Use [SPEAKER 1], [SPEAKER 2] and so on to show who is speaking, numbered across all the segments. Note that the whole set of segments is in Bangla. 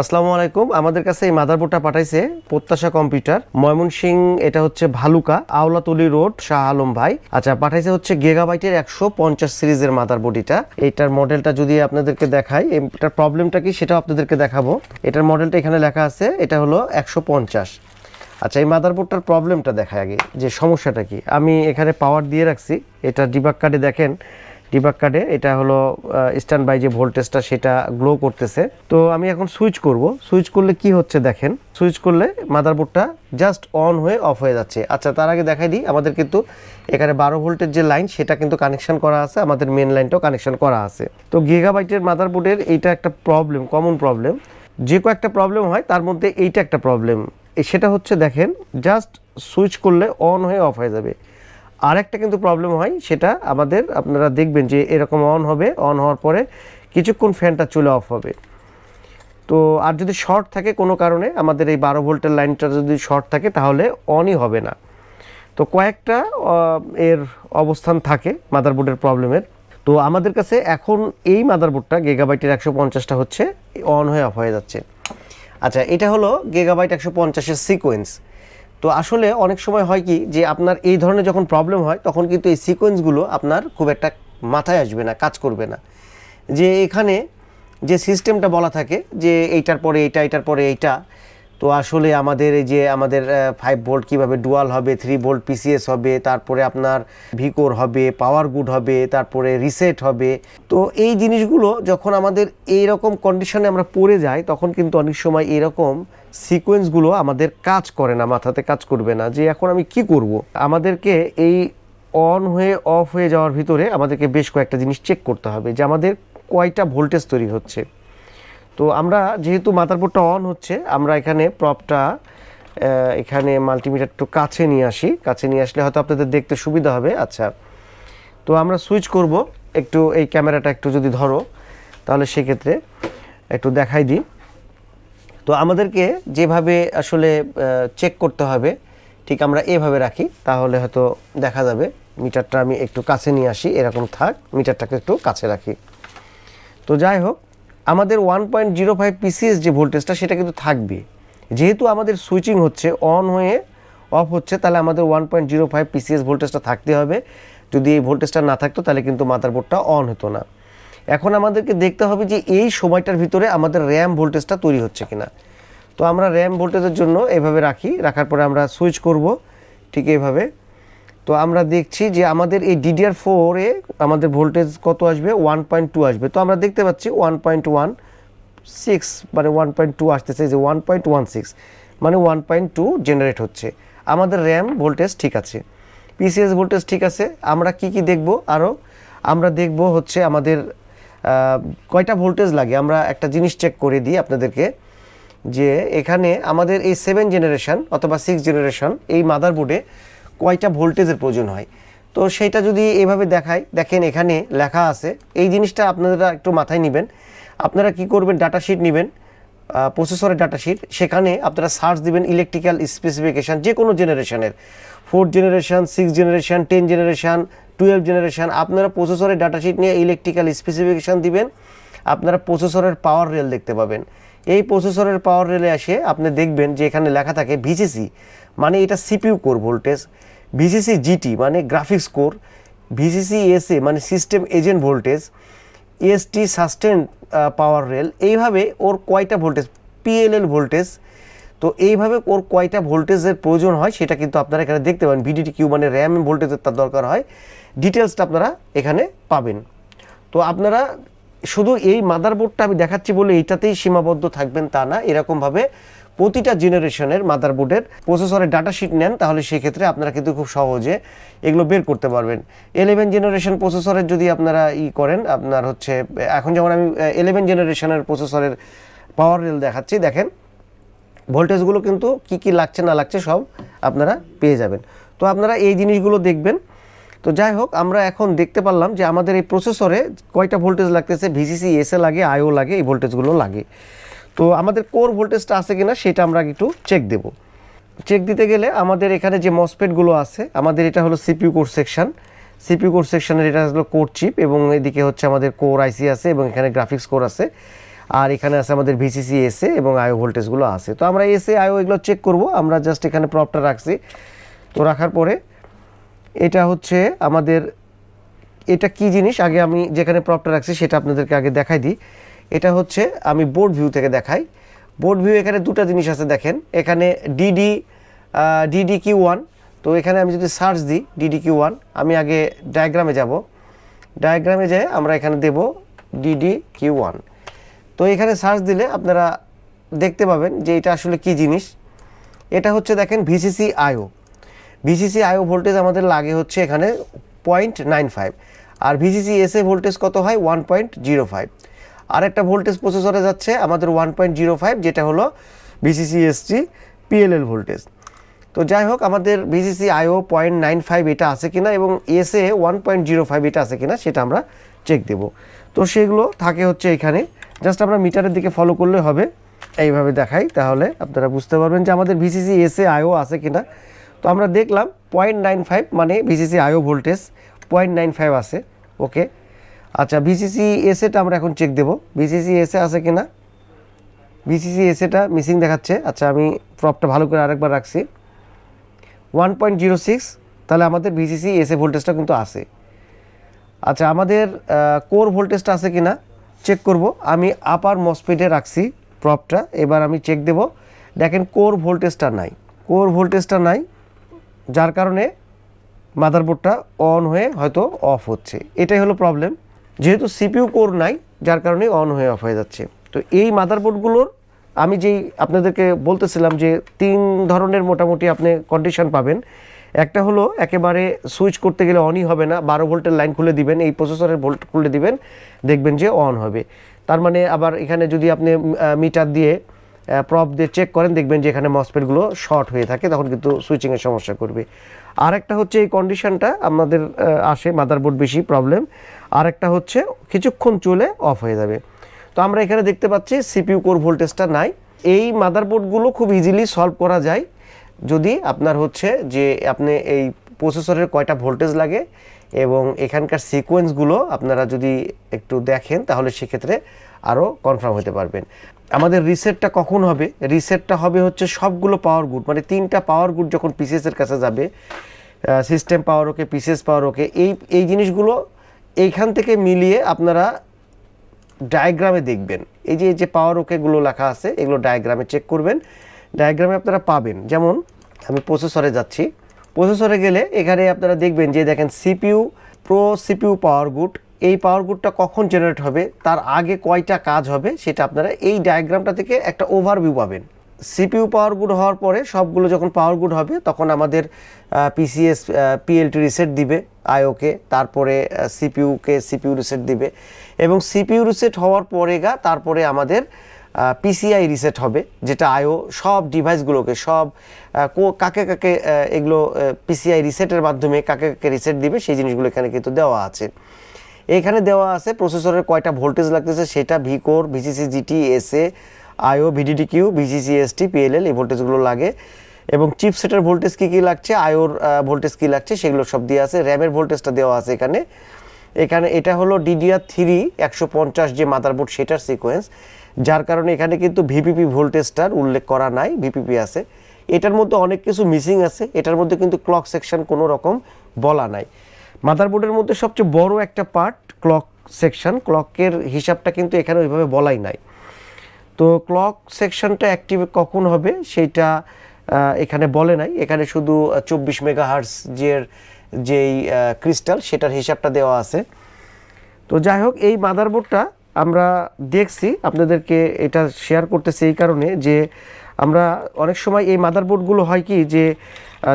[SPEAKER 1] আসসালামু আলাইকুম। আমাদের কাছে এই মাদারবোর্ডটা পাঠাইছে প্রত্যাশা কম্পিউটার। ময়মনসিং, এটা হচ্ছে ভালুকা, আওলাতলি রোড, শাহ আলম ভাই। আচ্ছা পাঠাইছে হচ্ছে গিগাবাইটের একশো পঞ্চাশ সিরিজের মাদারবোর্ড এটা। এটার মডেলটা যদি আপনাদেরকে দেখাই, এটার প্রবলেমটা কি সেটাও আপনাদেরকে দেখাবো। এটার মডেলটা এখানে লেখা আছে, এটা হলো একশো পঞ্চাশ। আচ্ছা এই মাদারবোর্ডটার প্রবলেমটা দেখায় আগে, যে সমস্যাটা কি? আমি এখানে পাওয়ার দিয়ে রাখছি, এটা ডিবাক কার্ডে দেখেন ডিবাক কার্ডে এটা হলো স্ট্যান্ড বাই যে ভোল্টেজটা সেটা গ্লো করতেছে। তো আমি এখন সুইচ করব। সুইচ করলে কি হচ্ছে দেখেন? সুইচ করলে মাদারবোর্ডটা জাস্ট অন হয়ে অফ হয়ে যাচ্ছে। আচ্ছা তার আগে দেখাই দিই। আমাদের কিন্তু এখানে বারো ভোল্টের যে লাইন সেটা কিন্তু কানেকশন করা আছে। আমাদের মেন লাইনটাও কানেকশন করা আছে। তো গিগাবাইটের মাদারবোর্ডের এইটা একটা প্রবলেম কমন প্রবলেম যে কয়েকটা প্রবলেম হয়, তার মধ্যে এইটা একটা প্রবলেম সেটা হচ্ছে দেখেন জাস্ট সুইচ করলে অন হয়ে অফ হয়ে যাবে। আরেকটা কিন্তু প্রবলেম হয়, সেটা আমাদের আপনারা দেখবেন যে এরকম অন হবে অন হওয়ার পরে কিছুক্ষণ ফ্যানটা চলে অফ হবে। তো আর যদি শর্ট থাকে কোনো কারণে, আমাদের এই বারো ভোল্টের লাইনটা যদি শর্ট থাকে তাহলে অনই হবে না। তো কয়েকটা এর অবস্থান থাকে মাদারবোর্ডের প্রবলেমের তো আমাদের কাছে এখন এই মাদারবোর্ডটা গেগাবাইটের একশো পঞ্চাশটা হচ্ছে অন হয়ে অফ হয়ে যাচ্ছে। আচ্ছা এটা হলো গেগাবাইট একশো পঞ্চাশের সিকোয়েন্স তো আসলে অনেক সময় হয় কি যে আপনার এই ধরনের যখন প্রবলেম হয়, তখন কিন্তু এই সিকোয়েন্সগুলো আপনার খুব একটা মাথায় আসবে না, কাজ করবে না। যে এখানে যে সিস্টেমটা বলা থাকে যে এইটার পরে এইটা, এইটার পরে এইটা, তো আসলে আমাদের এই যে আমাদের ফাইভ ভোল্ট কীভাবে ডুয়াল হবে থ্রি ভোল্ট পিসিএস হবে, তারপরে আপনার ভিকোর হবে পাওয়ার গুড হবে, তারপরে রিসেট হবে। তো এই জিনিসগুলো যখন আমাদের এই রকম কন্ডিশনে আমরা পড়ে যাই, তখন কিন্তু অনেক সময় এরকম সিকোয়েন্সগুলো আমাদের কাজ করে না, মাথাতে কাজ করবে না যে এখন আমি কি করব। আমাদেরকে এই অন হয়ে অফ হয়ে যাওয়ার ভিতরে আমাদেরকে বেশ কয়েকটা জিনিস চেক করতে হবে যে আমাদের কয়টা ভোল্টেজ তৈরি হচ্ছে। তো আমরা যেহেতু মাদারবোর্ডটা অন হচ্ছে, আমরা এখানে প্রপটা এখানে মাল্টিমিটার একটু কাছে নিয়ে আসি। কাছে নিয়ে আসলে হয়তো আপনাদের দেখতে সুবিধা হবে। আচ্ছা তো আমরা সুইচ করব। একটু এই ক্যামেরাটা একটু যদি ধরো, তাহলে সেক্ষেত্রে একটু দেখাই দিই। তো আমাদেরকে যেভাবে আসলে চেক করতে হবে, ঠিক আমরা এভাবে রাখি, তাহলে হয়তো দেখা যাবে মিটারটা আমি একটু কাছে নিয়ে আসি, এরকম থাক, মিটারটাকে একটু কাছে রাখি। তো যাই হোক, আমাদের one point zero five PCH যে ভোল্টেজটা, সেটা কিন্তু থাকবে। যেহেতু আমাদের সুইচিং হচ্ছে অন হয়ে অফ হচ্ছে, তাহলে আমাদের one point zero five PCH ভোল্টেজটা থাকতে হবে। যদি এই ভোল্টেজটা না থাকতো, তাহলে কিন্তু মাদারবোর্ডটা অন হতো না। এখন আমাদেরকে দেখতে হবে যে এই সময়টার ভিতরে আমাদের র্যাম ভোল্টেজটা তৈরি হচ্ছে কিনা। তো আমরা র্যাম ভোল্টেজের জন্য এভাবে রাখি, রাখার পরে আমরা সুইচ করব ঠিক এভাবে। তো আমরা দেখছি যে আমাদের এই ডিডিআর ফোরে আমাদের ভোল্টেজ কত আসবে? ওয়ান পয়েন্ট টু আসবে। তো আমরা দেখতে পাচ্ছি ওয়ান পয়েন্ট ওয়ান সিক্স মানে ওয়ান পয়েন্ট টু আসতেছে যে ওয়ান পয়েন্ট ওয়ান সিক্স মানে ওয়ান পয়েন্ট টু জেনারেট হচ্ছে। আমাদের র্যাম ভোল্টেজ ঠিক আছে। পিসিএস ভোল্টেজ ঠিক আছে। আমরা কি কি দেখব আরও আমরা দেখব হচ্ছে আমাদের কয়টা ভোল্টেজ লাগে? আমরা একটা জিনিস চেক করে দিই আপনাদেরকে যে এখানে আমাদের এই সেভেন জেনারেশান অথবা সিক্স জেনারেশান এই মাদারবোর্ডে কয়টা ভোল্টেজের প্রয়োজন হয়? তো সেইটা যদি এভাবে দেখায় দেখেন এখানে লেখা আছে। এই জিনিসটা আপনারা একটু মাথায় নেবেন। আপনারা কি করবেন? ডাটা শিট নেবেন প্রসেসরের ডাটা শিট সেখানে আপনারা সার্চ দিবেন ইলেকট্রিক্যাল স্পেসিফিকেশান যে কোনো জেনারেশনের fourth generation six generation ten generation twelve generation আপনারা প্রসেসরের ডাটা শিট নিয়ে ইলেকট্রিক্যাল স্পেসিফিকেশান দিবেন, আপনারা প্রসেসরের পাওয়ার রেল দেখতে পাবেন। এই প্রসেসরের পাওয়ার রেলে এসে আপনি দেখবেন যে এখানে লেখা থাকে ভিসিসি মানে এটা CPU core voltage VCC GT মানে গ্রাফিক্স কোর ভিসিসি এসএ মানে system agent voltage ST sustain power rail এইভাবে ওর কয়টা ভোল্টেজ পিএলএল ভোল্টেজ তো এইভাবে ওর কয়টা ভোল্টেজের প্রয়োজন হয় সেটা কিন্তু আপনারা এখানে দেখতে পাবেন। ভিডিটি কিউ মানে র্যাম ভোল্টেজের তার দরকার হয়। ডিটেলসটা আপনারা এখানে পাবেন। তো আপনারা শুধু এই মাদারবোর্ডটা আমি দেখাচ্ছি বলে এইটাতেই সীমাবদ্ধ থাকবেন তা না, এরকমভাবে প্রতিটা জেনারেশনের মাদারবোর্ডের প্রসেসরের ডাটা শিট নেন, তাহলে সেক্ষেত্রে আপনারা কিন্তু খুব সহজে এগুলো বের করতে পারবেন। এলেভেন জেনারেশন প্রসেসরের যদি আপনারা ই করেন, আপনার হচ্ছে, এখন যেমন আমি এলেভেন জেনারেশনের প্রসেসরের পাওয়ার রেল দেখাচ্ছি, দেখেন। ভোল্টেজগুলো কিন্তু কি কি লাগছে না লাগছে সব আপনারা পেয়ে যাবেন। তো আপনারা এই জিনিসগুলো দেখবেন। তো যাই হোক, আমরা এখন দেখতে পারলাম যে আমাদের এই প্রসেসরে কয়টা ভোল্টেজ লাগতেছে? ভিসিসি এসএ লাগে আইও লাগে, এই ভোল্টেজগুলো লাগে। তো আমাদের কোর ভোল্টেজটা আছে কিনা সেটা আমরা একটু চেক দেব। চেক দিতে গেলে আমাদের এখানে যে মসপেটগুলো আছে, আমাদের এটা হলো CPU core section CPU core সেকশানের এটা হলো কোর চিপ এবং এদিকে হচ্ছে আমাদের কোর আইসি আছে এবং এখানে গ্রাফিক্স কোর আছে। আর এখানে আছে আমাদের ভিসিসি এসে এবং আয়ো ভোল্টেজগুলো আছে। তো আমরা এসে আয়ো এগুলো চেক করব। আমরা জাস্ট এখানে প্রপটা রাখছি। তো রাখার পরে এটা হচ্ছে আমাদের, এটা কি জিনিস? আগে আমি যেখানে প্রপটা রাখছি সেটা আপনাদেরকে আগে দেখাই দিই। এটা হচ্ছে আমি বোর্ড ভিউ থেকে দেখাই। বোর্ড ভিউ এখানে দুটো জিনিস আছে, দেখেন। এখানে ডিডি ডিডি কিউ ওয়ান তো এখানে আমি যদি সার্চ দিই ডিডি কিউ ওয়ান আমি আগে ডায়াগ্রামে যাব। ডায়াগ্রামে যেয়ে আমরা এখানে দেব ডিডি কিউ ওয়ান তো এখানে সার্চ দিলে আপনারা দেখতে পাবেন যে এটা আসলে কি জিনিস। এটা হচ্ছে দেখেন VCC IO VCC IO voltage আমাদের লাগে হচ্ছে এখানে পয়েন্ট নাইন ফাইভ আর ভিসিসি এসএ ভোল্টেজ কত হয়? ওয়ান পয়েন্ট জিরো ফাইভ আর একটা ভোল্টেজ প্রসেসরে যাচ্ছে আমাদের ওয়ান পয়েন্ট জিরো ফাইভ যেটা হলো ভিসিসি এসটি পিএলএল ভোল্টেজ তো যাই হোক, আমাদের VCC IO point nine five এটা আছে কিনা এবং SA one point zero five এটা আছে কিনা সেটা আমরা চেক দেব। তো সেগুলো থাকে হচ্ছে এখানে। জাস্ট আমরা মিটারের দিকে ফলো করলে হবে। এইভাবে দেখাই, তাহলে আপনারা বুঝতে পারবেন যে আমাদের ভিসিসি এসে আইও আছে কিনা। তো আমরা দেখলাম পয়েন্ট নাইন ফাইভ মানে VCC IO voltage point nine five আছে ওকে আচ্ছা ভিসিসি এসএটা আমরা এখন চেক দেবো। ভিসিসি এসএ আছে কিনা? ভিসিসি এসেটা মিসিং দেখাচ্ছে। আচ্ছা আমি প্রপটা ভালো করে আরেকবার রাখছি। ওয়ান পয়েন্ট জিরো সিক্স তাহলে আমাদের ভিসিসি এসএ ভোল্টেজটা কিন্তু আছে। আচ্ছা আমাদের কোর ভোল্টেজটা আছে কিনা? চেক করব। আমি আপার মসপিডে রাখছি প্রপটা এবার আমি চেক দেব। দেখেন কোর ভোল্টেজটা নাই। কোর ভোল্টেজটা নাই, যার কারণে মাদারবোর্ডটা অন হয়ে হয়তো অফ হচ্ছে। এটাই হলো প্রবলেম যেহেতু সিপিইউ কোর নাই, যার কারণে অন হয়ে অফ হয়ে যাচ্ছে। তো এই মাদারবোর্ডগুলোর আমি যেই আপনাদেরকে বলতেছিলাম যে তিন ধরনের মোটামুটি আপনি কন্ডিশন পাবেন। একটা হলো একেবারে সুইচ করতে গেলে অনই হবে না, বারো ভোল্টের লাইন খুলে দিবেন, এই প্রসেসরের ভোল্ট খুলে দিবেন, দেখবেন যে অন হবে। তার মানে আবার এখানে যদি আপনি মিটার দিয়ে প্রপ দিয়ে চেক করেন, দেখবেন যে এখানে মসপেটগুলো শর্ট হয়ে থাকে, তখন কিন্তু সুইচিংয়ের সমস্যা করবে। আরেকটা হচ্ছে এই কন্ডিশনটা আমাদের আসে মাদারবোর্ড বেশি প্রবলেম আরেকটা হচ্ছে কিছুক্ষণ চলে অফ হয়ে যাবে। তো আমরা এখানে দেখতে পাচ্ছি সিপিউ কোর ভোল্টেজটা নাই। এই মাদারবোর্ডগুলো খুব ইজিলি সলভ করা যায়। যদি আপনার হচ্ছে যে আপনি এই প্রসেসরের কয়টা ভোল্টেজ লাগে এবং এখানকার সিকোয়েন্সগুলো আপনারা যদি একটু দেখেন, তাহলে সেক্ষেত্রে আরও কনফার্ম হতে পারবেন। আমাদের রিসেটটা কখন হবে? রিসেটটা হবে হচ্ছে সবগুলো পাওয়ার গুড মানে তিনটা পাওয়ার গুড যখন পিসিএসের কাছে যাবে সিস্টেম পাওয়ার ওকে পিসিএস পাওয়ার ওকে, এই এই জিনিসগুলো এইখান থেকে মিলিয়ে আপনারা ডায়াগ্রামে দেখবেন। এই যে এই যে পাওয়ার ওকেগুলো লেখা আছে, এগুলো ডায়াগ্রামে চেক করবেন। ডায়াগ্রামে আপনারা পাবেন। যেমন, আমি প্রসেসরে যাচ্ছি। প্রসেসরে গেলে এখানে আপনারা দেখবেন যে, দেখেন CPU pro CPU power good এই পাওয়ার গুডটা কখন জেনারেট হবে? তার আগে কয়টা কাজ হবে? সেটা আপনারা এই ডায়াগ্রামটা থেকে একটা ওভারভিউ পাবেন। সিপিইউ পাওয়ার গুড হওয়ার পরে সবগুলো যখন পাওয়ার গুড হবে, তখন আমাদের পিসিএস পিএলটি রিসেট দিবে আইওকে তারপরে সিপিইউকে সিপিউ রিসেট দিবে। এবং সিপিইউ রিসেট হওয়ার পরে গা, তারপরে আমাদের পিসিআই রিসেট হবে, যেটা আইও সব ডিভাইসগুলোকে সব কাকে কাকে এগুলো পিসিআই রিসেটের মাধ্যমে কাকে কাকে রিসেট দিবে, সেই জিনিসগুলো এখানে কিন্তু দেওয়া আছে। এখানে দেওয়া আছে প্রসেসরের কয়টা ভোল্টেজ লাগতেছে, সেটা Vcore VCC GT SA IO VDD Q VCC ST PLL এই ভোল্টেজগুলো লাগে। এবং চিপসেটের ভোল্টেজ কী কী লাগছে আয়োর ভোল্টেজ কী লাগছে, সেগুলো সব দিয়ে আছে। র্যামের ভোল্টেজটা দেওয়া আছে এখানে। এখানে এটা হলো ডিডিআর থ্রি একশো পঞ্চাশ যে মাদারবোর্ড সেটার সিকোয়েন্স যার কারণে এখানে কিন্তু ভিপিপি ভোল্টেজটার উল্লেখ করা নাই, ভিপিপি আছে। এটার মধ্যে অনেক কিছু মিসিং আছে, এটার মধ্যে কিন্তু ক্লক সেকশন কোনো রকম বলা নাই। মাদারবোর্ডের মধ্যে সবচেয়ে বড় একটা পার্ট ক্লক সেকশন ক্লকের হিসাবটা কিন্তু এখানে ওইভাবে বলাই নাই। তো ক্লক সেকশনটা অ্যাক্টিভ কখন হবে সেইটা এখানে বলে নাই। এখানে শুধু চব্বিশ মেগা হার্স যের যেই ক্রিস্টাল সেটার হিসাবটা দেওয়া আছে। তো যাই হোক, এই মাদারবোর্ডটা আমরা দেখছি, আপনাদেরকে এটা শেয়ার করতেছি এই কারণে যে আমরা অনেক সময় এই মাদারবোর্ডগুলো হয় কি যে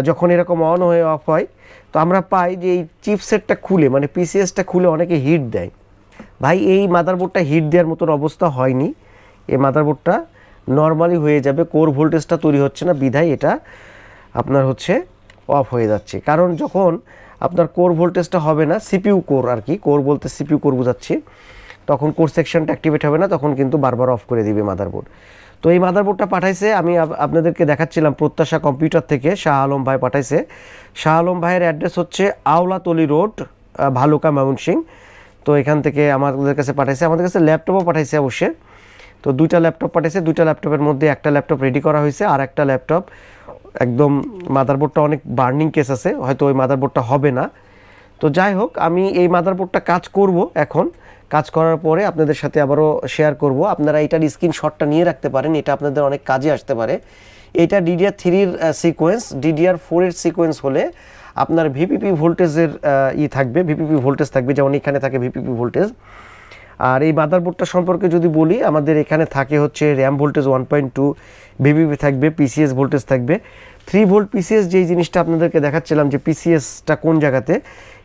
[SPEAKER 1] যখন এরকম অন হয়ে অফ হয়, তো আমরা পাই যে এই চিপসেটটা খুলে মানে পিসিএসটা খুলে অনেকে হিট দেয়। ভাই, এই মাদারবোর্ডটা হিট দেওয়ার মতন অবস্থা হয়নি। এই মাদারবোর্ডটা নর্মালি হয়ে যাবে কোর ভোল্টেজটা তৈরি হচ্ছে না, বিধায় এটা আপনার হচ্ছে অফ হয়ে যাচ্ছে। কারণ যখন আপনার কোর ভোল্টেজটা হবে না সিপিইউ কোর আর কি কোর বলতে সিপিইউ কোর বোঝাচ্ছি তখন কোর সেকশনটা অ্যাক্টিভেট হবে না, তখন কিন্তু বারবার অফ করে দিবে মাদারবোর্ড তো এই মাদারবোর্ডটা পাঠাইছে, আমি আপ- আপনাদেরকে দেখাচ্ছিলাম প্রত্যাশা কম্পিউটার থেকে, শাহ আলম ভাই পাঠাইছে। শাহ আলম ভাইয়ের অ্যাড্রেস হচ্ছে আওলাতলি রোড ভালুকা ময়মনসিং তো এখান থেকে আমাদের কাছে পাঠাইছে, আমাদের কাছে ল্যাপটপও পাঠাইছে অবশ্যই। তো দুইটা ল্যাপটপ পাঠিয়েছে দুইটা ল্যাপটপের মধ্যে একটা ল্যাপটপ রেডি করা হয়েছে, আর একটা ল্যাপটপ একদম মাদারবোর্ডটা অনেক বার্নিং কেস আছে, হয়তো ওই মাদারবোর্ডটা হবে না। তো যাই হোক, আমি এই মাদারবোর্ডটা কাজ করব এখন। কাজ করার পরে আপনাদের সাথে আবারও শেয়ার করব। আপনারা এটার স্ক্রিনশটটা নিয়ে রাখতে পারেন, এটা আপনাদের অনেক কাজে আসতে পারে। এটা ডিডিআর থ্রির সিকোয়েন্স ডিডিআর ফোরের সিকোয়েন্স হলে আপনার ভিপিপি ভোল্টেজের ই থাকবে ভিপিপি ভোল্টেজ থাকবে, যেমন এখানে থাকে ভিপিপি ভোল্টেজ আর এই মাদারবোর্ডটা সম্পর্কে যদি বলি, আমাদের এখানে থাকে হচ্ছে RAM voltage one point two VPP থাকবে পিসিএস ভোল্টেজ থাকবে। থ্রি ভোল্ট পিসিএস যেই জিনিসটা আপনাদেরকে দেখাচ্ছিলাম যে পিসিএসটা কোন জায়গাতে,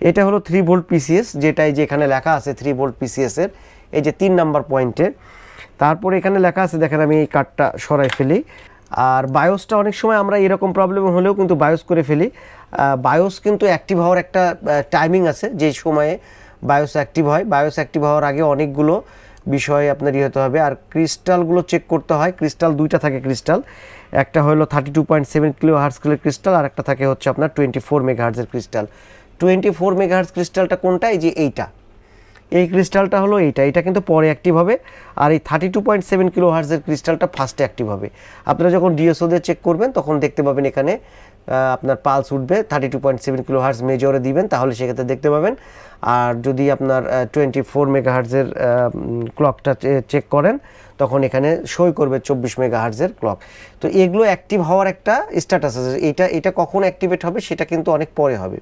[SPEAKER 1] এটা হলো থ্রি ভোল্ট পিসিএস যেটাই যে এখানে লেখা আছে থ্রি ভোল্ট পিসিএসের এই যে তিন নাম্বার পয়েন্টে। তারপরে এখানে লেখা আছে, দেখেন আমি এই কার্ডটা সরাই ফেলি। আর বায়োসটা অনেক সময় আমরা এরকম প্রবলেম হলেও কিন্তু বায়োস করে ফেলি। বায়োস কিন্তু অ্যাক্টিভ হওয়ার একটা টাইমিং আছে, যে সময়ে বায়োস অ্যাক্টিভ হয়। বায়োস অ্যাক্টিভ হওয়ার আগে অনেকগুলো বিষয় আপনার ইয়ে হতে হবে। আর ক্রিস্টালগুলো চেক করতে হয়। ক্রিস্টাল দুইটা থাকে ক্রিস্টাল একটা হলো thirty two point seven kilo hertz crystal আর একটা থাকে হচ্ছে আপনার twenty four mega হার্সের crystal twenty four mega hertz ক্রিস্টালটা কোনটা এই যে এইটা। এই ক্রিস্টালটা হলো এইটা। এটা কিন্তু পরে অ্যাক্টিভ হবে। আর এই thirty two point seven kilo হার্সের ক্রিস্টালটা ফার্স্টে অ্যাক্টিভ হবে। আপনারা যখন ডিএসওদের চেক করবেন, তখন দেখতে পাবেন এখানে আপনার পালস উঠবে thirty two point seven kilo hertz মেজরে দিবেন, তাহলে সেক্ষেত্রে দেখতে পাবেন। আর যদি আপনার টোয়েন্টি ফোর মেগা হার্সের ক্লকটা চেক করেন, তখন এখানে সই করবে চব্বিশ মেগা হার্সের ক্লক তো এগুলো অ্যাক্টিভ হওয়ার একটা স্ট্যাটাস আছে। এটা এটা কখন অ্যাক্টিভেট হবে সেটা কিন্তু অনেক পরে হবে।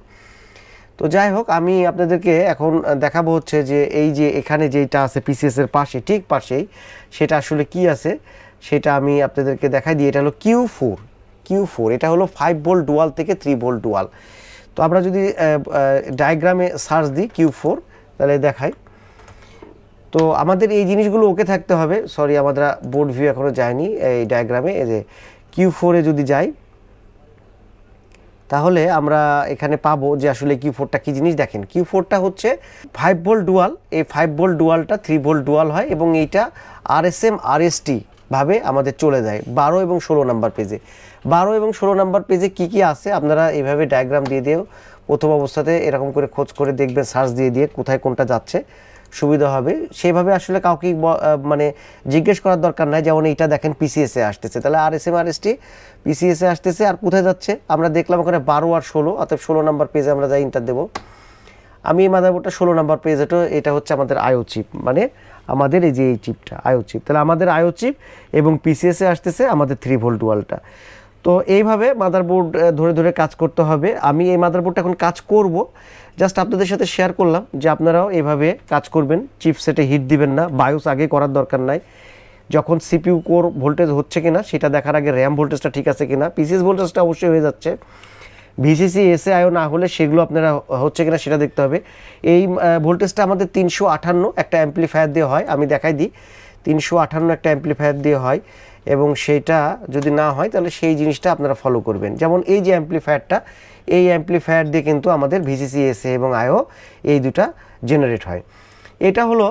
[SPEAKER 1] তো যাই হোক, আমি আপনাদেরকে এখন দেখাবো হচ্ছে যে এই যে এখানে যেটা আছে পিসিএসের পাশে, ঠিক পাশেই, সেটা আসলে কি আছে, সেটা আমি আপনাদেরকে দেখাই দিই। এটা হলো কিউ ফোর কিউ ফোর এটা হলো ফাইভ ভোল্ট ডুয়াল থেকে থ্রি ভোল্ট ডুয়াল তো আমরা যদি ডায়াগ্রামে সার্চ দিই কিউ ফোর তাহলে দেখাই। তো আমাদের এই জিনিসগুলো ওকে থাকতে হবে। সরি আমাদের বোর্ড ভিউ এখনও যায়নি এই ডায়াগ্রামে এই যে কিউ ফোরে যদি যাই, তাহলে আমরা এখানে পাবো যে আসলে কিউ ফোরটা কী জিনিস দেখেন। কিউ ফোরটা হচ্ছে ফাইভ ভোল্ট ডুয়াল এই ফাইভ ভোল্ট ডুয়ালটা থ্রি ভোল্ট ডুয়াল হয় এবং এইটা R S M R S T ভাবে আমাদের চলে যায়। বারো এবং ষোলো নাম্বার পেজে বারো এবং ষোলো নাম্বার পেজে কি কি আছে? আপনারা এইভাবে ডায়াগ্রাম দিয়ে দিয়েও প্রথম অবস্থাতে এরকম করে খোঁজ করে দেখবেন সার্চ দিয়ে দিয়ে কোথায় কোনটা যাচ্ছে। সুবিধা হবে। সেভাবে আসলে কাউকে মানে জিজ্ঞেস করার দরকার নাই, যেমন এইটা দেখেন পিসিএসে আসতেছে। তাহলে R S M R S T পিসিএসে আসতেছে আর কোথায় যাচ্ছে? আমরা দেখলাম ওখানে বারো আর ষোলো অর্থাৎ ষোলো নাম্বার পেজে আমরা যাই ইন্টার দেবো। আমি এই মাদারবোর্ডটা ষোলো নাম্বার পেজ এটা এটা হচ্ছে আমাদের আয়ো চিপ মানে আমাদের এই যে এই চিপটা আয়ো চিপ তাহলে আমাদের আয়ো চিপ এবং পিসিএসে আসতেছে আমাদের থ্রি ভোল্ট ওয়ালটা তো এইভাবে মাদারবোর্ড ধরে ধরে কাজ করতে হবে। আমি এই মাদারবোর্ডটা এখন কাজ করব। জাস্ট আপনাদের সাথে শেয়ার করলাম যে আপনারাও এইভাবে কাজ করবেন। চিপসেটে হিট দিবেন না। বায়োস আগে করার দরকার নাই। যখন সিপিইউ কোর ভোল্টেজ হচ্ছে কিনা, সেটা দেখার আগে র্যাম ভোল্টেজটা ঠিক আছে কিনা। পিসিএস ভোল্টেজটা অবশ্যই হয়ে যাচ্ছে। ভিসিসি এসএ আয়ও না হলে সেগুলো আপনারা হচ্ছে কিনা সেটা দেখতে হবে। এই ভোল্টেজটা আমাদের তিনশো আটান্ন একটা অ্যাম্পলিফায়ার দিয়ে হয়, আমি দেখাই দিই। তিনশো আটান্ন একটা অ্যাম্পলিফায়ার দিয়ে হয় এবং সেইটা যদি না হয়, তাহলে সেই জিনিসটা আপনারা ফলো করবেন। যেমন এই যে অ্যাম্পলিফায়ারটা এই অ্যাম্পলিফায়ার দিয়ে কিন্তু আমাদের ভিসিসি এসএ এবং আয়ও এই দুটা জেনারেট হয়। এটা হলো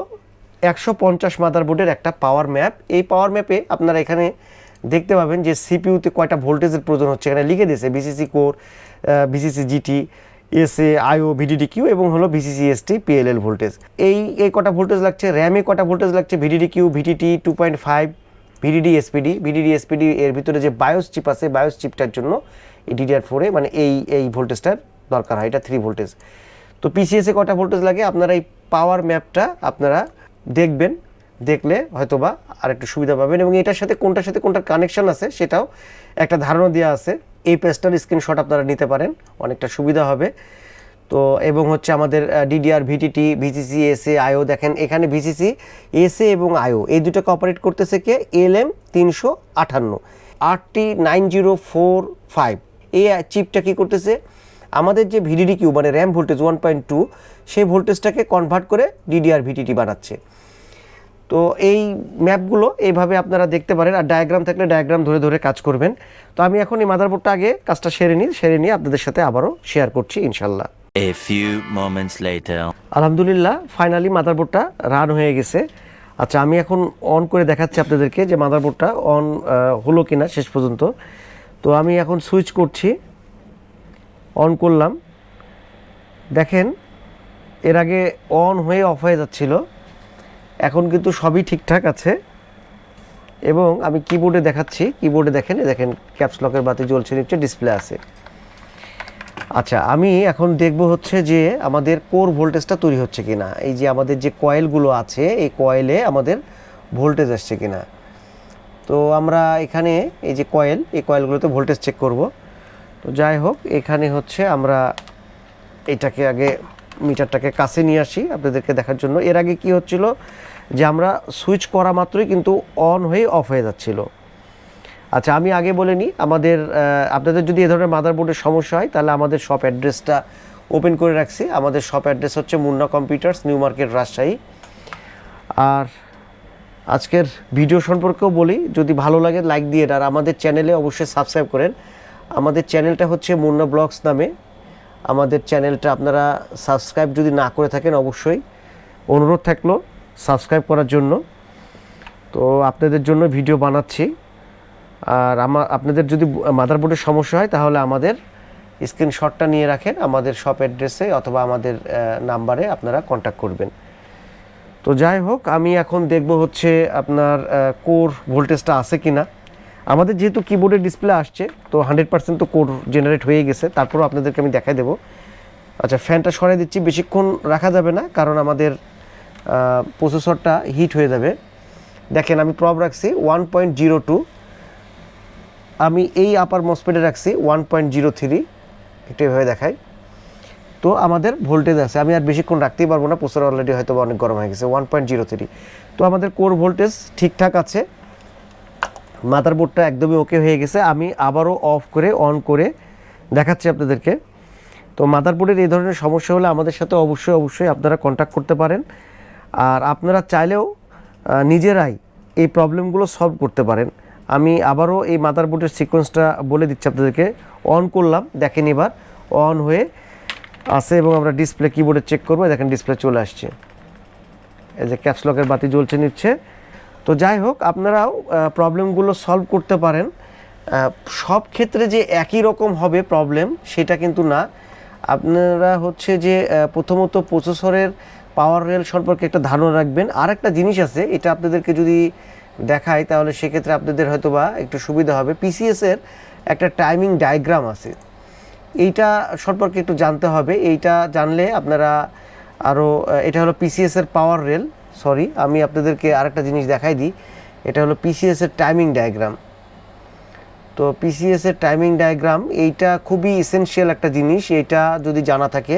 [SPEAKER 1] একশো পঞ্চাশ মাদারবোর্ডের একটা পাওয়ার ম্যাপ এই পাওয়ার ম্যাপে আপনারা এখানে দেখতে পাবেন যে সিপিইউতে কয়টা ভোল্টেজের প্রয়োজন হচ্ছে। এখানে লিখে দিয়েছে VCC core VCC GT, SA, IO, VDD Q এবং হলো বিসিসি এসটি, পিএলএল ভোল্টেজ। এই এই কটা ভোল্টেজ লাগছে, র্যামে কটা ভোল্টেজ লাগছে, VDD Q, VDT two point five, VDD SPD. VDD SPD এর ভিতরে যে বায়োস চিপ আছে, বায়োস চিপটার জন্য এই ডিডিআর ফোরে মানে এই এই ভোল্টেজটার দরকার হয়। এটা থ্রি ভোল্টেজ। তো পিসিএসে কটা ভোল্টেজ লাগে? আপনারা এই পাওয়ার ম্যাপটা আপনারা দেখবেন। দেখলে হয়তোবা আর একটু সুবিধা পাবেন এবং এটার সাথে কোনটার সাথে কোনটার কানেকশন আছে সেটাও একটা ধারণা দেওয়া আছে। এই পেজটার স্ক্রিনশট আপনারা নিতে পারেন, অনেকটা সুবিধা হবে। তো এবং হচ্ছে আমাদের DDR VTT VCC SA IO দেখেন, এখানে ভিসিসি এসএ এবং আইও এই দুটোকে অপারেট করতেছে কে? এল এম তিনশো আটান্ন RT nine zero four five এই চিপটা কী করতেছে? আমাদের যে ভিডিডি কিউ মানে RAM voltage one point two সেই ভোল্টেজটাকে কনভার্ট করে ডিডিআর ভিটিটি বানাচ্ছে। তো এই ম্যাপগুলো এইভাবে আপনারা দেখতে পারেন আর ডায়াগ্রাম থাকলে ডায়াগ্রাম ধরে ধরে কাজ করবেন। তো আমি এখন এই মাদারবোর্ডটা আগে কাজটা সেরে নিই সেরে নিয়ে আপনাদের সাথে আবারও শেয়ার করছি ইনশাল্লাহ।
[SPEAKER 2] A few moments later.
[SPEAKER 1] আলহামদুলিল্লাহ ফাইনালি মাদারবোর্ডটা রান হয়ে গেছে। আচ্ছা আমি এখন অন করে দেখাচ্ছি আপনাদেরকে যে মাদারবোর্ডটা অন হলো কিনা শেষ পর্যন্ত। তো আমি এখন সুইচ করছি অন করলাম। দেখেন এর আগে অন হয়ে অফ হয়ে যাচ্ছিল। এখন কিন্তু সবই ঠিকঠাক আছে। এবং আমি কিবোর্ডে দেখাচ্ছি কিবোর্ডে দেখেন দেখেন ক্যাপসলকের বাতি জ্বলছে, নিচে ডিসপ্লে আছে। আচ্ছা আমি এখন দেখব হচ্ছে যে আমাদের কোর ভোল্টেজটা তৈরি হচ্ছে কি না এই যে আমাদের যে কয়েলগুলো আছে, এই কয়েলে আমাদের ভোল্টেজ আসছে কি না তো আমরা এখানে এই যে কয়েল এই কয়েলগুলোতে ভোল্টেজ চেক করব। তো যাই হোক, এখানে হচ্ছে আমরা এটাকে আগে মিটারটাকে কাছে নিয়ে আসি আপনাদেরকে দেখার জন্য। এর আগে কি হচ্ছিল যে আমরা সুইচ করা মাত্রই কিন্তু অন হয়ে অফ হয়ে যাচ্ছিল। আচ্ছা আমি আগে বলে নিই, আমাদের আপনাদের যদি এ ধরনের মাদারবোর্ডের সমস্যা হয়, তাহলে আমাদের শপ অ্যাড্রেসটা ওপেন করে রাখছি। আমাদের শপ অ্যাড্রেস হচ্ছে Munna computers new market Rajshahi. আর আজকের ভিডিও সম্পর্কেও বলি, যদি ভালো লাগে লাইক দিয়ে আর আমাদের চ্যানেলে অবশ্যই সাবস্ক্রাইব করেন। আমাদের চ্যানেলটা হচ্ছে মুন্না ব্লগস নামে। আমাদের চ্যানেলটা আপনারা সাবস্ক্রাইব যদি না করে থাকেন অবশ্যই। অনুরোধ থাকল সাবস্ক্রাইব করার জন্য। তো আপনাদের জন্য ভিডিও বানাচ্ছি। আর আমার আপনাদের যদি মাদারবোর্ডের সমস্যা হয় তাহলে আমাদের স্ক্রিনশটটা নিয়ে রাখেন, আমাদের শপ অ্যাড্রেসে অথবা আমাদের নাম্বারে আপনারা কন্ট্যাক্ট করবেন। তো যাই হোক, আমি এখন দেখব হচ্ছে আপনার কোর ভোল্টেজটা আছে কিনা। আমাদের যেহেতু কিবোর্ডের ডিসপ্লে আসছে, তো হান্ড্রেড পার্সেন্ট তো কোর জেনারেট হয়ে গেছে, তারপরও আপনাদেরকে আমি দেখাই দেবো। আচ্ছা ফ্যানটা সরাই দিচ্ছি, বেশিক্ষণ রাখা যাবে না, কারণ আমাদের প্রসেসরটা হিট হয়ে যাবে। দেখেন, আমি প্রব রাখছি ওয়ান পয়েন্ট জিরো টু আমি এই আপার মসপেটে রাখছি ওয়ান পয়েন্ট জিরো থ্রি একটু এভাবে দেখাই। তো আমাদের ভোল্টেজ আছে, আমি আর বেশিক্ষণ রাখতেই পারব না প্রসেসর অলরেডি হয়তো অনেক গরম হয়ে গেছে ওয়ান পয়েন্ট জিরো থ্রি তো আমাদের কোর ভোল্টেজ ঠিকঠাক আছে মাদারবোর্ডটা একদমই ওকে হয়ে গেছে। আমি আবারও অফ করে অন করে দেখাচ্ছি আপনাদেরকে। তো মাদারবোর্ডের এই ধরনের সমস্যা হলে আমাদের সাথে অবশ্যই অবশ্যই আপনারা কন্ট্যাক্ট করতে পারেন। আর আপনারা চাইলেও নিজেরাই এই প্রবলেমগুলো সলভ করতে পারেন। আমি আবারও এই মাদারবোর্ডের সিকোয়েন্সটা বলে দিচ্ছি আপনাদেরকে। অন করলাম, দেখেন এবার। অন হয়ে আসে এবং আমরা ডিসপ্লে কিবোর্ডে চেক করব। দেখেন ডিসপ্লে চলে আসছে। এই যে ক্যাপসলকের বাতি জ্বলছে, নিচ্ছে। তো যাই হোক, আপনারাও প্রবলেমগুলো সলভ করতে পারেন। সব ক্ষেত্রে যে একই রকম হবে প্রবলেম সেটা কিন্তু না। আপনারা হচ্ছে যে প্রথমত প্রসেসরের পাওয়ার রেল সম্পর্কে একটা ধারণা রাখবেন। আর একটা জিনিস আছে, এটা আপনাদেরকে যদি দেখাই, তাহলে সেক্ষেত্রে আপনাদের হয়তো বা একটু সুবিধা হবে। পিসিএসের একটা টাইমিং ডায়াগ্রাম আছে। এইটা সম্পর্কে একটু জানতে হবে। এইটা জানলে আপনারা আরও এটা হলো পিসিএসের পাওয়ার রেল সরি, আমি আপনাদেরকে আরেকটা জিনিস দেখাই দিই। এটা হলো পিসিএস এর টাইমিং ডায়াগ্রাম তো পিসিএস এর টাইমিং ডায়াগ্রাম এইটা খুবই এসেনশিয়াল একটা জিনিস এটা যদি জানা থাকে,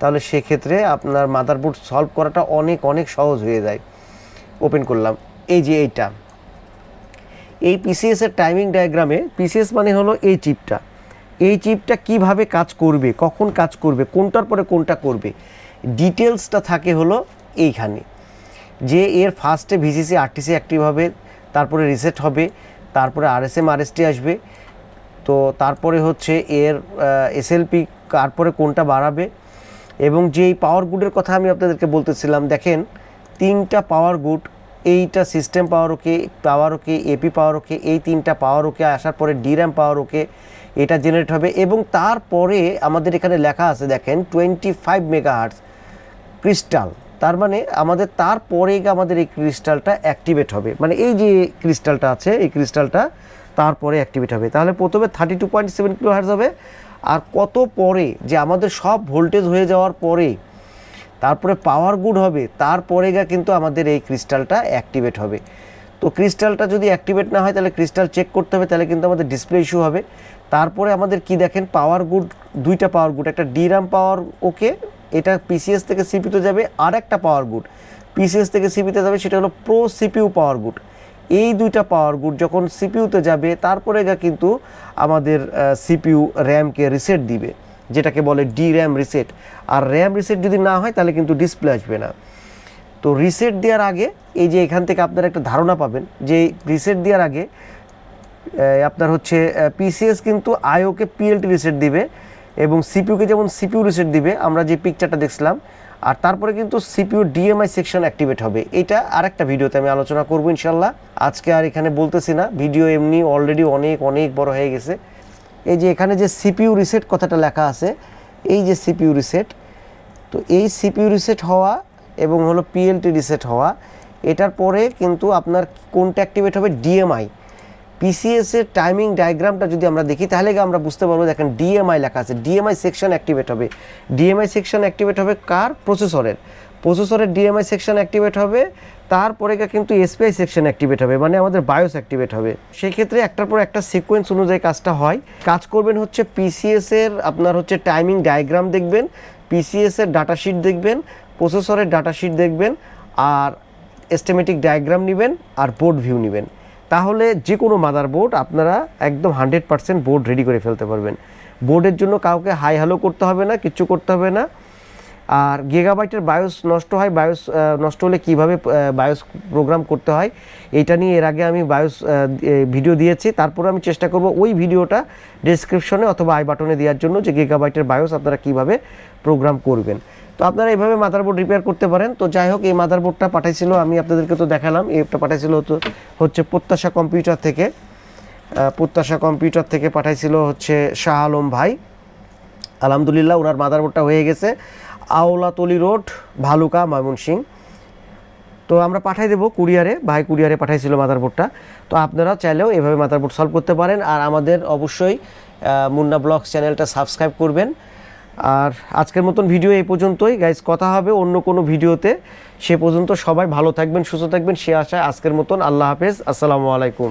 [SPEAKER 1] তাহলে সেক্ষেত্রে আপনার মাদারবোর্ড সলভ করাটা অনেক অনেক সহজ হয়ে যায়। ওপেন করলাম। এই যে এইটা। এই পিসিএস এর টাইমিং ডায়াগ্রামে পিসিএস মানে হলো এই চিপটা এই চিপটা কীভাবে কাজ করবে, কখন কাজ করবে, কোনটার পরে কোনটা করবে? ডিটেলসটা থাকে হলো এইখানে। যে এর ফার্স্টে ভিসিসি আরটিসি অ্যাক্টিভ হবে, তারপরে রিসেট হবে, তারপরে আরএসএম আরএসটি আসবে। তো তারপরে হচ্ছে এর এসএলপি তারপরে কোনটা বাড়াবে? এবং যেই পাওয়ার গুডের কথা আমি আপনাদেরকে বলতেছিলাম, দেখেন, তিনটা পাওয়ার গুড, এইটা system power okay power okay AP power okay, এই তিনটা পাওয়ার ওকে আসার পরে ডির্যাম পাওয়ার ওকে, এটা জেনারেট হবে। এবং তারপরে আমাদের এখানে লেখা আছে, দেখেন twenty five mega hertz crystal তার মানে আমাদের তারপরে আমাদের এই ক্রিস্টালটা অ্যাক্টিভেট হবে। মানে এই যে ক্রিস্টালটা আছে, এই ক্রিস্টালটা তারপরে অ্যাক্টিভেট হবে। তাহলে প্রথমে thirty two point seven kilo hertz হবে। আর কত পরে যে আমাদের সব ভোল্টেজ হয়ে যাওয়ার পরে তারপরে পাওয়ার গুড হবে, তারপরে গা কিন্তু আমাদের এই ক্রিস্টালটা অ্যাক্টিভেট হবে। তো ক্রিস্টালটা যদি অ্যাক্টিভেট না হয়, তাহলে ক্রিস্টাল চেক করতে হবে, তাহলে কিন্তু আমাদের ডিসপ্লে ইস্যু হবে। তারপরে আমাদের কি দেখেন পাওয়ার গুড দুইটা পাওয়ার গুড একটা ডিরাম পাওয়ার ওকে এটা পিসিএস থেকে সিপিতে যাবে আর একটা পাওয়ার গুড পিসিএস থেকে সিপিতে যাবে সেটা হলো প্রো সিপিউ পাওয়ার গুড এই দুইটা পাওয়ার গুড যখন সিপিউতে যাবে, তারপরে গা কিন্তু আমাদের সিপিইউ র্যামকে রিসেট দিবে, যেটাকে বলে ডি র্যাম রিসেট আর র্যাম রিসেট যদি না হয়, তাহলে কিন্তু ডিসপ্লে আসবে না। তো রিসেট দেওয়ার আগে, এই যে এখান থেকে আপনারা একটা ধারণা পাবেন যে রিসেট দেওয়ার আগে আপনার হচ্ছে পিসিএস কিন্তু আইওকে পিএলটি রিসেট দিবে। এবং সিপিউকে যেমন সিপিউ রিসেট দিবে, আমরা যে পিকচারটা দেখছিলাম, আর তারপরে কিন্তু সিপিউ ডিএমআই সেকশন অ্যাক্টিভেট হবে। এটা আরেকটা ভিডিওতে আমি আলোচনা করব ইনশাল্লাহ আজকে আর এখানে বলতেছি না, ভিডিও এমনি অলরেডি অনেক অনেক বড় হয়ে গেছে। এই যে এখানে যে সিপিউ রিসেট কথাটা লেখা আছে, এই যে সিপিউ রিসেট তো এই সিপিউ রিসেট হওয়া এবং হলো পিএলটি রিসেট হওয়া, এটার পরে কিন্তু আপনার কোনটা অ্যাক্টিভেট হবে? ডিএমআই পিসিএস এর টাইমিং ডায়াগ্রামটা যদি আমরা দেখি, তাহলে আমরা বুঝতে পারব দেখেন ডিএমআই লেখা আছে। ডিএমআই সেকশন অ্যাক্টিভেট হবে। ডিএমআই সেকশন অ্যাক্টিভেট হবে কার? প্রসেসরের প্রসেসরের ডিএমআই সেকশন অ্যাক্টিভেট হবে, তারপরে কিন্তু এসপিআই সেকশন অ্যাক্টিভেট হবে মানে আমাদের বায়োস অ্যাক্টিভেট হবে। সেই ক্ষেত্রে একটার পর একটা সিকোয়েন্স অনুযায়ী কাজটা হয়। কাজ করবেন হচ্ছে পিসিএস এর আপনার হচ্ছে টাইমিং ডায়াগ্রাম দেখবেন পিসিএস এর ডাটা শিট দেখবেন প্রসেসরের ডাটা শিট দেখবেন, আর এস্টিমেটিক ডায়াগ্রাম নেবেন, আর বোর্ড ভিউ নেবেন। তাহলে যে কোনো মাদার বোর্ড আপনারা একদম হান্ড্রেড পার্সেন্ট বোর্ড রেডি করে ফেলতে পারবেন। বোর্ডের জন্য কাউকে হাই হ্যালো করতে হবে না কিছু করতে হবে না। আর গেগাবাইটের বায়োস নষ্ট হয়, বায়োস নষ্ট হলে কীভাবে বায়োস প্রোগ্রাম করতে হয়, এটা নিয়ে এর আগে আমি বায়োস ভিডিও দিয়েছি। তারপর আমি চেষ্টা করব ওই ভিডিওটা ডেসক্রিপশনে অথবা আই বাটনে দেওয়ার জন্য যে গেগাবাইটের বায়োস আপনারা কীভাবে প্রোগ্রাম করবেন। তো আপনারা এইভাবে মাদারবোর্ড রিপেয়ার করতে পারেন। তো যাই হোক, এই মাদারবোর্ডটা পাঠাইছিল, আমি আপনাদেরকে তো দেখালাম, এটা পাঠাইছিল হতো, হচ্ছে প্রত্যাশা কম্পিউটার থেকে। প্রত্যাশা কম্পিউটার থেকে পাঠাইছিল হচ্ছে শাহ আলম ভাই। আলহামদুলিল্লাহ, ওনার মাদারবোর্ডটা হয়ে গেছে। আওলাতলি রোড, ভালুকা, ময়মনসিং। তো আমরা পাঠাই দেবো কুরিয়ারে, ভাই কুরিয়ারে পাঠাইছিল মাদারবোর্ডটা। তো আপনারা চাইলেও এভাবে মাদারবোর্ড সলভ করতে পারেন। আর আমাদের অবশ্যই মুন্না ব্লগস চ্যানেলটা সাবস্ক্রাইব করবেন। আর আজকের মতন ভিডিও এই পর্যন্তই। গাইজ কথা হবে অন্য কোনো ভিডিওতে সে পর্যন্ত সবাই ভালো থাকবেন, সুস্থ থাকবেন। সে আশায় আজকের মতন। আল্লাহ হাফেজ। আসসালামু আলাইকুম।